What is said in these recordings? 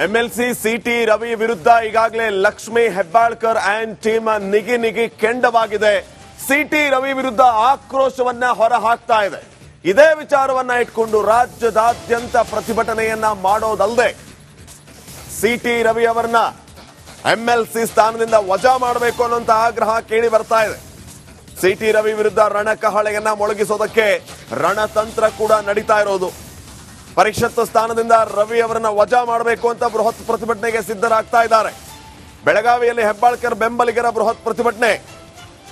MLC city Ravi ವಿರುದ್ಧ ಈಗಾಗಲೇ Lakshmi Hebbalkar and team ನಿಗಿ ನಿಗಿ ಕೆಂಡವಾಗಿದೆ. ಸಿಟಿ ರವಿ ವಿರುದ್ಧ ಆಕ್ರೋಶವನ್ನ ಹೊರ ಹಾಕ್ತಾ ಇದೆ. ಇದೇ ವಿಚಾರವನ್ನ ಇಟ್ಕೊಂಡು ರಾಜ್ಯದಾದ್ಯಂತ ಪ್ರತಿಭಟನೆಯನ್ನ ಮಾಡೋದಲ್ಲದೆ ಸಿಟಿ ರವಿ ಅವರನ್ನ ಎಂಎಲ್ಸಿ ಸ್ಥಾನದಿಂದ ವಜಾ ಮಾಡಬೇಕು ಅನ್ನುವಂತ ಆಗ್ರಹ ಕೇಳಿ ಬರ್ತಾ ಇದೆ. ಸಿಟಿ ರವಿ ವಿರುದ್ಧ ರಣಕಹಳೆಯನ್ನ ಮೊಳಗಿಸೋದಕ್ಕೆ ರಣತಂತ್ರ ಕೂಡ ನಡೀತಾ ಇರೋದು. ಪರಿಷತ್ ಸ್ಥಾನದಿಂದ ರವಿ ಅವರನ್ನ ವಜಾ ಮಾಡಬೇಕು ಅಂತ ಬೃಹತ್ ಪ್ರತಿಭಟನೆಗೆ ಸಿದ್ಧರಾಗ್ತಾ ಇದ್ದಾರೆ. ಬೆಳಗಾವಿಯಲ್ಲಿ ಹೆಬ್ಬಾಳ್ಕರ್ ಬೆಂಬಲಿಗರ ಬೃಹತ್ ಪ್ರತಿಭಟನೆ.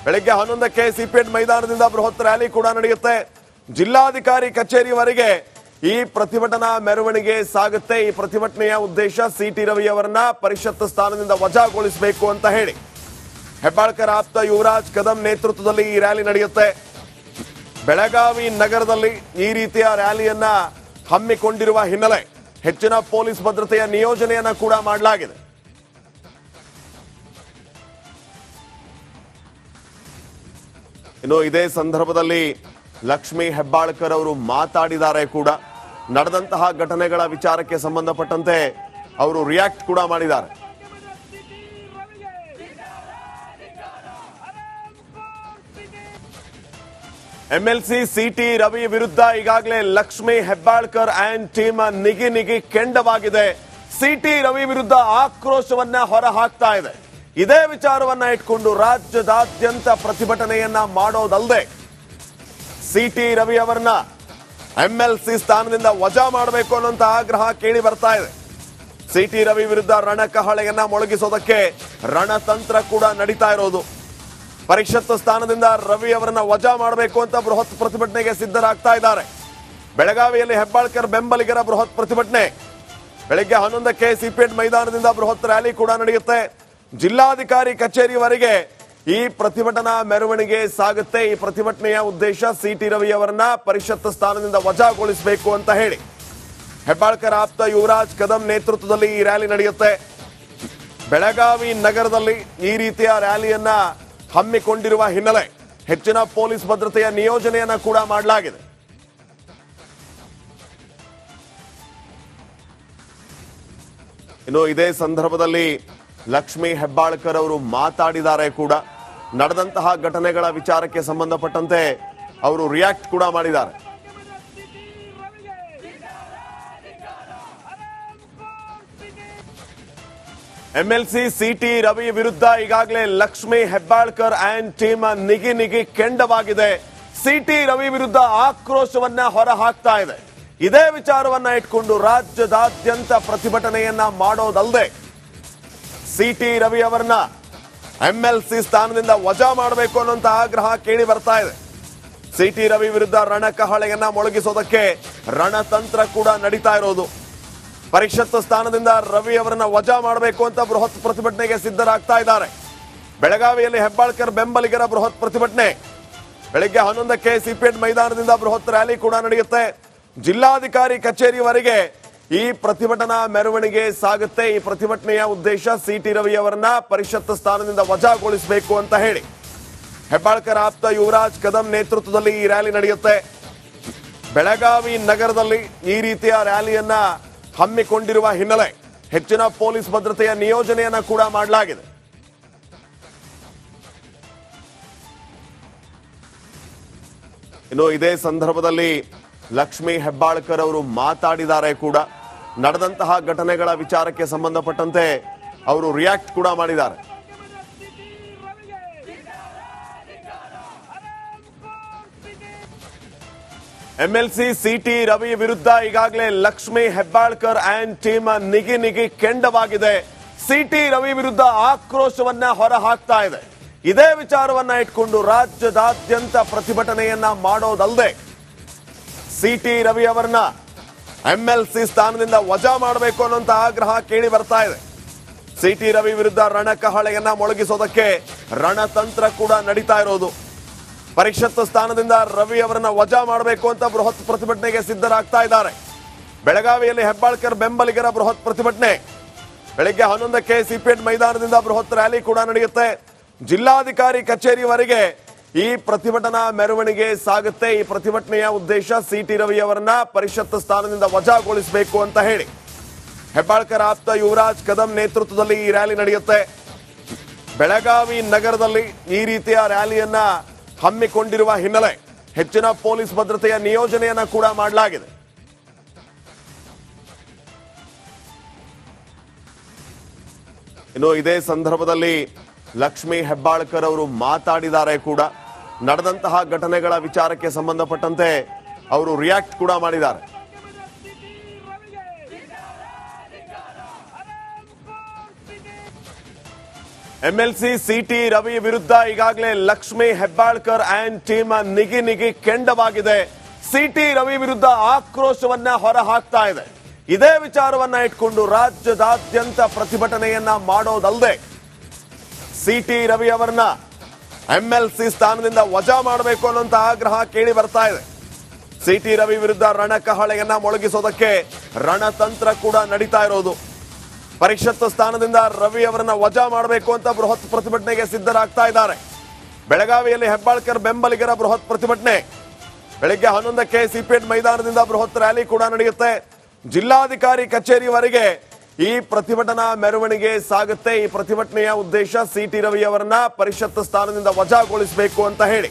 ಬೆಳಗ್ಗೆ ಹನ್ನೊಂದಕ್ಕೆ ಸಿಪಿಎಟ್ ಮೈದಾನದಿಂದ ಬೃಹತ್ ರ್ಯಾಲಿ ಕೂಡ ನಡೆಯುತ್ತೆ. ಜಿಲ್ಲಾಧಿಕಾರಿ ಕಚೇರಿವರೆಗೆ ಈ ಪ್ರತಿಭಟನಾ ಮೆರವಣಿಗೆ ಸಾಗುತ್ತೆ. ಈ ಪ್ರತಿಭಟನೆಯ ಉದ್ದೇಶ ಸಿ ಟಿ ರವಿ ಅವರನ್ನ ಪರಿಷತ್ ಸ್ಥಾನದಿಂದ ವಜಾಗೊಳಿಸಬೇಕು ಅಂತ ಹೇಳಿ. ಹೆಬ್ಬಾಳ್ಕರ್ ಆಪ್ತ ಯುವರಾಜ್ ಕದಂ ನೇತೃತ್ವದಲ್ಲಿ ಈ ರ್ಯಾಲಿ ನಡೆಯುತ್ತೆ. ಬೆಳಗಾವಿ ನಗರದಲ್ಲಿ ಈ ರೀತಿಯ ರ್ಯಾಲಿಯನ್ನ ಹಮ್ಮಿಕೊಂಡಿರುವ ಹಿನ್ನೆಲೆ ಹೆಚ್ಚಿನ ಪೊಲೀಸ್ ಭದ್ರತೆಯ ನಿಯೋಜನೆಯನ್ನು ಕೂಡ ಮಾಡಲಾಗಿದೆ. ಇನ್ನು ಇದೇ ಸಂದರ್ಭದಲ್ಲಿ ಲಕ್ಷ್ಮಿ ಹೆಬ್ಬಾಳ್ಕರ್ ಅವರು ಮಾತಾಡಿದ್ದಾರೆ ಕೂಡ. ನಡೆದಂತಹ ಘಟನೆಗಳ ವಿಚಾರಕ್ಕೆ ಸಂಬಂಧಪಟ್ಟಂತೆ ಅವರು ರಿಯಾಕ್ಟ್ ಕೂಡ ಮಾಡಿದ್ದಾರೆ. ಎಂಎಲ್ಸಿ ಸಿಟಿ ರವಿ ವಿರುದ್ಧ ಈಗಾಗಲೇ ಲಕ್ಷ್ಮಿ ಹೆಬ್ಬಾಳ್ಕರ್ ಆ್ಯಂಡ್ ಟೀಮ್ ನಿಗಿ ನಿಗಿ ಕೆಂಡವಾಗಿದೆ. ಸಿಟಿ ರವಿ ವಿರುದ್ಧ ಆಕ್ರೋಶವನ್ನ ಹೊರ ಹಾಕ್ತಾ ಇದೆ. ಇದೇ ವಿಚಾರವನ್ನ ಇಟ್ಕೊಂಡು ರಾಜ್ಯದಾದ್ಯಂತ ಪ್ರತಿಭಟನೆಯನ್ನ ಮಾಡೋದಲ್ಲದೆ ಸಿಟಿ ರವಿ ಅವರನ್ನ ಎಂಎಲ್ಸಿ ಸ್ಥಾನದಿಂದ ವಜಾ ಮಾಡಬೇಕು ಅನ್ನುವಂತ ಆಗ್ರಹ ಕೇಳಿ ಬರ್ತಾ ಇದೆ. ಸಿಟಿ ರವಿ ವಿರುದ್ಧ ರಣಕಹಳೆಯನ್ನ ಮೊಳಗಿಸೋದಕ್ಕೆ ರಣತಂತ್ರ ಕೂಡ ನಡೀತಾ ಇರೋದು. ಪರಿಷತ್ ಸ್ಥಾನದಿಂದ ರವಿ ಅವರನ್ನ ವಜಾ ಮಾಡಬೇಕು ಅಂತ ಬೃಹತ್ ಪ್ರತಿಭಟನೆಗೆ ಸಿದ್ಧರಾಗ್ತಾ ಇದ್ದಾರೆ. ಬೆಳಗಾವಿಯಲ್ಲಿ ಹೆಬ್ಬಾಳ್ಕರ್ ಬೆಂಬಲಿಗರ ಬೃಹತ್ ಪ್ರತಿಭಟನೆ. ಬೆಳಗ್ಗೆ ಹನ್ನೊಂದಕ್ಕೆ ಸಿಪಿಎಟ್ ಮೈದಾನದಿಂದ ಬೃಹತ್ ರ್ಯಾಲಿ ಕೂಡ ನಡೆಯುತ್ತೆ. ಜಿಲ್ಲಾಧಿಕಾರಿ ಕಚೇರಿವರೆಗೆ ಈ ಪ್ರತಿಭಟನಾ ಮೆರವಣಿಗೆ ಸಾಗುತ್ತೆ. ಈ ಪ್ರತಿಭಟನೆಯ ಉದ್ದೇಶ ಸಿಟಿ ರವಿ ಅವರನ್ನ ಪರಿಷತ್ ಸ್ಥಾನದಿಂದ ವಜಾಗೊಳಿಸಬೇಕು ಅಂತ ಹೇಳಿ. ಹೆಬ್ಬಾಳ್ಕರ್ ಆಪ್ತ ಯುವರಾಜ್ ಕದಂ ನೇತೃತ್ವದಲ್ಲಿ ಈ ರ್ಯಾಲಿ ನಡೆಯುತ್ತೆ. ಬೆಳಗಾವಿ ನಗರದಲ್ಲಿ ಈ ರೀತಿಯ ರ್ಯಾಲಿಯನ್ನ ಹಮ್ಮಿಕೊಂಡಿರುವ ಹಿನ್ನೆಲೆ ಹೆಚ್ಚಿನ ಪೊಲೀಸ್ ಭದ್ರತೆಯ ನಿಯೋಜನೆಯನ್ನ ಕೂಡ ಮಾಡಲಾಗಿದೆ. ಇನ್ನು ಇದೇ ಸಂದರ್ಭದಲ್ಲಿ ಲಕ್ಷ್ಮಿ ಹೆಬ್ಬಾಳ್ಕರ್ ಅವರು ಮಾತಾಡಿದ್ದಾರೆ ಕೂಡ. ನಡೆದಂತಹ ಘಟನೆಗಳ ವಿಚಾರಕ್ಕೆ ಸಂಬಂಧಪಟ್ಟಂತೆ ಅವರು ರಿಯಾಕ್ಟ್ ಕೂಡ ಮಾಡಿದ್ದಾರೆ. ಎಂಎಲ್ಸಿ ಸಿಟಿ ರವಿ ವಿರುದ್ಧ ಈಗಾಗಲೇ ಲಕ್ಷ್ಮಿ ಹೆಬ್ಬಾಳ್ಕರ್ ಆ್ಯಂಡ್ ಟೀಮ್ ನಿಗಿ ನಿಗಿ ಕೆಂಡವಾಗಿದೆ. ಸಿಟಿ ರವಿ ವಿರುದ್ಧ ಆಕ್ರೋಶವನ್ನ ಹೊರ ಹಾಕ್ತಾ ಇದೆ. ಇದೇ ವಿಚಾರವನ್ನ ಇಟ್ಕೊಂಡು ರಾಜ್ಯದಾದ್ಯಂತ ಪ್ರತಿಭಟನೆಯನ್ನ ಮಾಡೋದಲ್ಲದೆ ಸಿಟಿ ರವಿ ಅವರನ್ನ ಎಂಎಲ್ಸಿ ಸ್ಥಾನದಿಂದ ವಜಾ ಮಾಡಬೇಕು ಅನ್ನುವಂತ ಆಗ್ರಹ ಕೇಳಿ ಬರ್ತಾ ಇದೆ. ಸಿಟಿ ರವಿ ವಿರುದ್ಧ ರಣಕಹಳೆಯನ್ನ ಮೊಳಗಿಸೋದಕ್ಕೆ ರಣತಂತ್ರ ಕೂಡ ನಡೀತಾ ಇರೋದು. ಪರಿಷತ್ ಸ್ಥಾನದಿಂದ ರವಿ ಅವರನ್ನ ವಜಾ ಮಾಡಬೇಕು ಅಂತ ಬೃಹತ್ ಪ್ರತಿಭಟನೆಗೆ ಸಿದ್ಧರಾಗ್ತಾ ಇದ್ದಾರೆ. ಬೆಳಗಾವಿಯಲ್ಲಿ ಹೆಬ್ಬಾಳ್ಕರ್ ಬೆಂಬಲಿಗರ ಬೃಹತ್ ಪ್ರತಿಭಟನೆ. ಬೆಳಗ್ಗೆ ಹನ್ನೊಂದಕ್ಕೆ ಸಿಪಿಎಡ್ ಮೈದಾನದಿಂದ ಬೃಹತ್ ರ್ಯಾಲಿ ಕೂಡ ನಡೆಯುತ್ತೆ. ಜಿಲ್ಲಾಧಿಕಾರಿ ಕಚೇರಿವರೆಗೆ ಈ ಪ್ರತಿಭಟನಾ ಮೆರವಣಿಗೆ ಸಾಗುತ್ತೆ. ಈ ಪ್ರತಿಭಟನೆಯ ಉದ್ದೇಶ ಸಿ ಟಿ ರವಿ ಅವರನ್ನ ಪರಿಷತ್ ಸ್ಥಾನದಿಂದ ವಜಾಗೊಳಿಸಬೇಕು ಅಂತ ಹೇಳಿ. ಹೆಬ್ಬಾಳ್ಕರ್ ಆಪ್ತ ಯುವರಾಜ್ ಕದಂ ನೇತೃತ್ವದಲ್ಲಿ ಈ ರ್ಯಾಲಿ ನಡೆಯುತ್ತೆ. ಬೆಳಗಾವಿ ನಗರದಲ್ಲಿ ಈ ರೀತಿಯ ರ್ಯಾಲಿಯನ್ನ ಹಮ್ಮಿಕೊಂಡಿರುವ ಹಿನ್ನೆಲೆ ಹೆಚ್ಚಿನ ಪೊಲೀಸ್ ಭದ್ರತೆಯ ನಿಯೋಜನೆಯನ್ನ ಕೂಡ ಮಾಡಲಾಗಿದೆ. ಇನ್ನು ಇದೇ ಸಂದರ್ಭದಲ್ಲಿ ಲಕ್ಷ್ಮಿ ಹೆಬ್ಬಾಳ್ಕರ್ ಅವರು ಮಾತಾಡಿದ್ದಾರೆ ಕೂಡ. ನಡೆದಂತಹ ಘಟನೆಗಳ ವಿಚಾರಕ್ಕೆ ಸಂಬಂಧಪಟ್ಟಂತೆ ಅವರು ರಿಯಾಕ್ಟ್ ಕೂಡ ಮಾಡಿದ್ದಾರೆ. ಎಂಎಲ್ಸಿ ಸಿಟಿ ರವಿ ವಿರುದ್ಧ ಈಗಾಗಲೇ ಲಕ್ಷ್ಮಿ ಹೆಬ್ಬಾಳ್ಕರ್ ಅಂಡ್ ಟೀಮ್ ನಿಗಿ ನಿಗಿ ಕೆಂಡವಾಗಿದೆ. ಸಿಟಿ ರವಿ ವಿರುದ್ಧ ಆಕ್ರೋಶವನ್ನ ಹೊರ ಹಾಕ್ತಾ ಇದೆ. ಇದೇ ವಿಚಾರವನ್ನ ಇಟ್ಕೊಂಡು ರಾಜ್ಯದಾದ್ಯಂತ ಪ್ರತಿಭಟನೆಯನ್ನ ಮಾಡೋದಲ್ಲದೆ ಸಿಟಿ ರವಿ ಅವರನ್ನ ಎಂಎಲ್ಸಿ ಸ್ಥಾನದಿಂದ ವಜಾ ಮಾಡಬೇಕು ಅನ್ನುವಂತ ಆಗ್ರಹ ಕೇಳಿ ಬರ್ತಾ ಇದೆ. ಸಿಟಿ ರವಿ ವಿರುದ್ಧ ರಣಕಹಳೆಯನ್ನ ಮೊಳಗಿಸೋದಕ್ಕೆ ರಣತಂತ್ರ ಕೂಡ ನಡೀತಾ ಇರೋದು. ಪರಿಷತ್ ಸ್ಥಾನದಿಂದ ರವಿ ಅವರನ್ನ ವಜಾ ಮಾಡಬೇಕು ಅಂತ ಬೃಹತ್ ಪ್ರತಿಭಟನೆಗೆ ಸಿದ್ಧರಾಗ್ತಾ ಇದ್ದಾರೆ. ಬೆಳಗಾವಿಯಲ್ಲಿ ಹೆಬ್ಬಾಳ್ಕರ್ ಬೆಂಬಲಿಗರ ಬೃಹತ್ ಪ್ರತಿಭಟನೆ. ಬೆಳಗ್ಗೆ ಹನ್ನೊಂದಕ್ಕೆ ಸಿಪಿಎಂ ಮೈದಾನದಿಂದ ಬೃಹತ್ ರ್ಯಾಲಿ ಕೂಡ ನಡೆಯುತ್ತೆ. ಜಿಲ್ಲಾಧಿಕಾರಿ ಕಚೇರಿವರೆಗೆ ಈ ಪ್ರತಿಭಟನಾ ಮೆರವಣಿಗೆ ಸಾಗುತ್ತೆ. ಈ ಪ್ರತಿಭಟನೆಯ ಉದ್ದೇಶ ಸಿಟಿ ರವಿ ಅವರನ್ನ ಪರಿಷತ್ ಸ್ಥಾನದಿಂದ ವಜಾಗೊಳಿಸಬೇಕು ಅಂತ ಹೇಳಿ. ಹೆಬ್ಬಾಳ್ಕರ್ ಆಪ್ತ ಯುವರಾಜ್ ಕದಂ ನೇತೃತ್ವದಲ್ಲಿ ಈ ರ್ಯಾಲಿ ನಡೆಯುತ್ತೆ. ಬೆಳಗಾವಿ ನಗರದಲ್ಲಿ ಈ ರೀತಿಯ ರ್ಯಾಲಿಯನ್ನ ಹಮ್ಮಿಕೊಂಡಿರುವ ಹಿನ್ನೆಲೆ ಹೆಚ್ಚಿನ ಪೊಲೀಸ್ ಭದ್ರತೆಯ ನಿಯೋಜನೆಯನ್ನ ಕೂಡ ಮಾಡಲಾಗಿದೆ. ಇನ್ನು ಇದೇ ಸಂದರ್ಭದಲ್ಲಿ ಲಕ್ಷ್ಮಿ ಹೆಬ್ಬಾಳ್ಕರ್ ಅವರು ಮಾತಾಡಿದ್ದಾರೆ ಕೂಡ. ನಡೆದಂತಹ ಘಟನೆಗಳ ವಿಚಾರಕ್ಕೆ ಸಂಬಂಧಪಟ್ಟಂತೆ ಅವರು ರಿಯಾಕ್ಟ್ ಕೂಡ ಮಾಡಿದ್ದಾರೆ. ಎಂಎಲ್ಸಿ ಸಿಟಿ ರವಿ ವಿರುದ್ಧ ಈಗಾಗಲೇ ಲಕ್ಷ್ಮಿ ಹೆಬ್ಬಾಳ್ಕರ್ ಆ್ಯಂಡ್ ಟೀಮ್ ನಿಗಿ ನಿಗಿ ಕೆಂಡವಾಗಿದೆ. ಸಿಟಿ ರವಿ ವಿರುದ್ಧ ಆಕ್ರೋಶವನ್ನ ಹೊರ ಹಾಕ್ತಾ ಇದೆ. ಇದೇ ವಿಚಾರವನ್ನ ಇಟ್ಕೊಂಡು ರಾಜ್ಯದಾದ್ಯಂತ ಪ್ರತಿಭಟನೆಯನ್ನ ಮಾಡೋದಲ್ಲದೆ ಸಿಟಿ ರವಿ ಅವರನ್ನ ಎಂಎಲ್ಸಿ ಸ್ಥಾನದಿಂದ ವಜಾ ಮಾಡಬೇಕು ಅನ್ನುವಂತ ಆಗ್ರಹ ಕೇಳಿ ಬರ್ತಾ ಇದೆ. ಸಿಟಿ ರವಿ ವಿರುದ್ಧ ರಣಕಹಳೆಯನ್ನ ಮೊಳಗಿಸೋದಕ್ಕೆ ರಣತಂತ್ರ ಕೂಡ ನಡೀತಾ ಇರೋದು. ಪರಿಷತ್ ಸ್ಥಾನದಿಂದ ರವಿ ಅವರನ್ನ ವಜಾ ಮಾಡಬೇಕು ಅಂತ ಬೃಹತ್ ಪ್ರತಿಭಟನೆಗೆ ಸಿದ್ಧರಾಗ್ತಾ ಇದ್ದಾರೆ. ಬೆಳಗಾವಿಯಲ್ಲಿ ಹೆಬ್ಬಾಳ್ಕರ್ ಬೆಂಬಲಿಗರ ಬೃಹತ್ ಪ್ರತಿಭಟನೆ. ಬೆಳಿಗ್ಗೆ ಹನ್ನೊಂದಕ್ಕೆ ಸಿಪೇಟ್ ಮೈದಾನದಿಂದ ಬೃಹತ್ ರ್ಯಾಲಿ ಕೂಡ ನಡೆಯುತ್ತೆ. ಜಿಲ್ಲಾಧಿಕಾರಿ ಕಚೇರಿವರೆಗೆ ಈ ಪ್ರತಿಭಟನಾ ಮೆರವಣಿಗೆ ಸಾಗುತ್ತೆ. ಈ ಪ್ರತಿಭಟನೆಯ ಉದ್ದೇಶ ಸಿಟಿ ರವಿ ಅವರನ್ನ ಪರಿಷತ್ ಸ್ಥಾನದಿಂದ ವಜಾಗೊಳಿಸಬೇಕು ಅಂತ ಹೇಳಿ.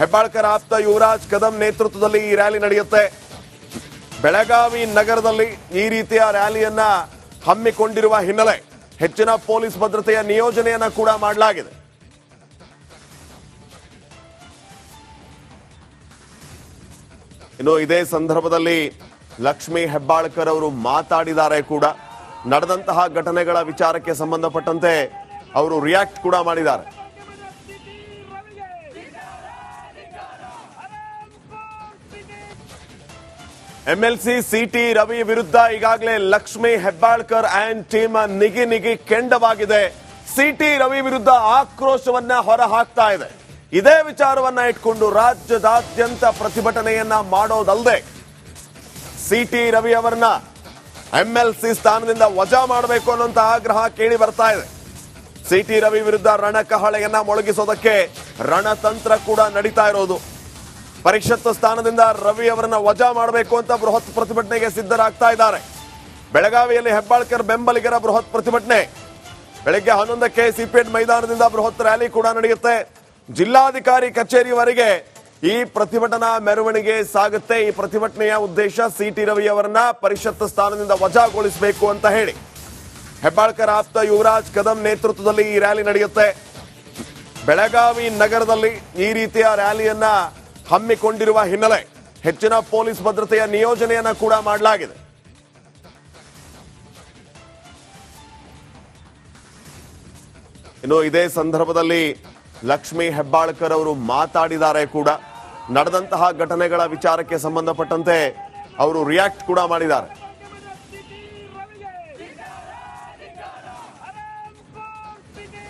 ಹೆಬ್ಬಾಳ್ಕರ್ ಆಪ್ತ ಯುವರಾಜ್ ಕದಂ ನೇತೃತ್ವದಲ್ಲಿ ಈ ರ್ಯಾಲಿ ನಡೆಯುತ್ತೆ. ಬೆಳಗಾವಿ ನಗರದಲ್ಲಿ ಈ ರೀತಿಯ ರ್ಯಾಲಿಯನ್ನ ಹಮ್ಮಿಕೊಂಡಿರುವ ಹಿನ್ನೆಲೆ ಹೆಚ್ಚಿನ ಪೊಲೀಸ್ ಭದ್ರತೆಯ ನಿಯೋಜನೆಯನ್ನ ಕೂಡ ಮಾಡಲಾಗಿದೆ. ಇನ್ನು ಇದೇ ಸಂದರ್ಭದಲ್ಲಿ ಲಕ್ಷ್ಮೀ ಹೆಬ್ಬಾಳ್ಕರ್ ಅವರು ಮಾತಾಡಿದ್ದಾರೆ ಕೂಡ. ನಡೆದಂತಹ ಘಟನೆಗಳ ವಿಚಾರಕ್ಕೆ ಸಂಬಂಧಪಟ್ಟಂತೆ ಅವರು ರಿಯಾಕ್ಟ್ ಕೂಡ ಮಾಡಿದ್ದಾರೆ. ಎಂಎಲ್ಸಿ ಸಿಟಿ ರವಿ ವಿರುದ್ಧ ಈಗಾಗಲೇ ಲಕ್ಷ್ಮಿ ಹೆಬ್ಬಾಳ್ಕರ್ ಆ್ಯಂಡ್ ಟೀಮ್ ನಿಗಿ ನಿಗಿ ಕೆಂಡವಾಗಿದೆ. ಸಿಟಿ ರವಿ ವಿರುದ್ಧ ಆಕ್ರೋಶವನ್ನ ಹೊರ ಹಾಕ್ತಾ ಇದೆ. ಇದೇ ವಿಚಾರವನ್ನ ಇಟ್ಕೊಂಡು ರಾಜ್ಯದಾದ್ಯಂತ ಪ್ರತಿಭಟನೆಯನ್ನ ಮಾಡೋದಲ್ಲದೆ ಸಿಟಿ ರವಿ ಅವರನ್ನ ಎಂಎಲ್ಸಿ ಸ್ಥಾನದಿಂದ ವಜಾ ಮಾಡಬೇಕು ಅನ್ನುವಂತ ಆಗ್ರಹ ಕೇಳಿ ಬರ್ತಾ ಇದೆ. ಸಿಟಿ ರವಿ ವಿರುದ್ಧ ರಣಕಹಳೆಯನ್ನ ಮೊಳಗಿಸೋದಕ್ಕೆ ರಣತಂತ್ರ ಕೂಡ ನಡೀತಾ ಇರೋದು. ಪರಿಷತ್ ಸ್ಥಾನದಿಂದ ರವಿ ಅವರನ್ನ ವಜಾ ಮಾಡಬೇಕು ಅಂತ ಬೃಹತ್ ಪ್ರತಿಭಟನೆಗೆ ಸಿದ್ಧರಾಗ್ತಾ ಇದ್ದಾರೆ. ಬೆಳಗಾವಿಯಲ್ಲಿ ಹೆಬ್ಬಾಳ್ಕರ್ ಬೆಂಬಲಿಗರ ಬೃಹತ್ ಪ್ರತಿಭಟನೆ. ಬೆಳಗ್ಗೆ ಹನ್ನೊಂದಕ್ಕೆ ಸಿಪೇಟ್ ಮೈದಾನದಿಂದ ಬೃಹತ್ ರ್ಯಾಲಿ ಕೂಡ ನಡೆಯುತ್ತೆ. ಜಿಲ್ಲಾಧಿಕಾರಿ ಕಚೇರಿವರೆಗೆ ಈ ಪ್ರತಿಭಟನಾ ಮೆರವಣಿಗೆ ಸಾಗುತ್ತೆ. ಈ ಪ್ರತಿಭಟನೆಯ ಉದ್ದೇಶ ಸಿಟಿ ರವಿ ಅವರನ್ನ ಪರಿಷತ್ ಸ್ಥಾನದಿಂದ ವಜಾಗೊಳಿಸಬೇಕು ಅಂತ ಹೇಳಿ. ಹೆಬ್ಬಾಳ್ಕರ್ ಆಪ್ತ ಯುವರಾಜ್ ಕದಂ ನೇತೃತ್ವದಲ್ಲಿ ಈ ರ್ಯಾಲಿ ನಡೆಯುತ್ತೆ. ಬೆಳಗಾವಿ ನಗರದಲ್ಲಿ ಈ ರೀತಿಯ ರ್ಯಾಲಿಯನ್ನ ಹಮ್ಮಿಕೊಂಡಿರುವ ಹಿನ್ನೆಲೆ ಹೆಚ್ಚಿನ ಪೊಲೀಸ್ ಭದ್ರತೆಯ ನಿಯೋಜನೆಯನ್ನು ಕೂಡ ಮಾಡಲಾಗಿದೆ. ಇನ್ನು ಇದೇ ಸಂದರ್ಭದಲ್ಲಿ ಲಕ್ಷ್ಮಿ ಹೆಬ್ಬಾಳ್ಕರ್ ಅವರು ಮಾತಾಡಿದ್ದಾರೆ ಕೂಡ. ನಡೆದಂತಹ ಘಟನೆಗಳ ವಿಚಾರಕ್ಕೆ ಸಂಬಂಧಪಟ್ಟಂತೆ ಅವರು ರಿಯಾಕ್ಟ್ ಕೂಡ ಮಾಡಿದ್ದಾರೆ.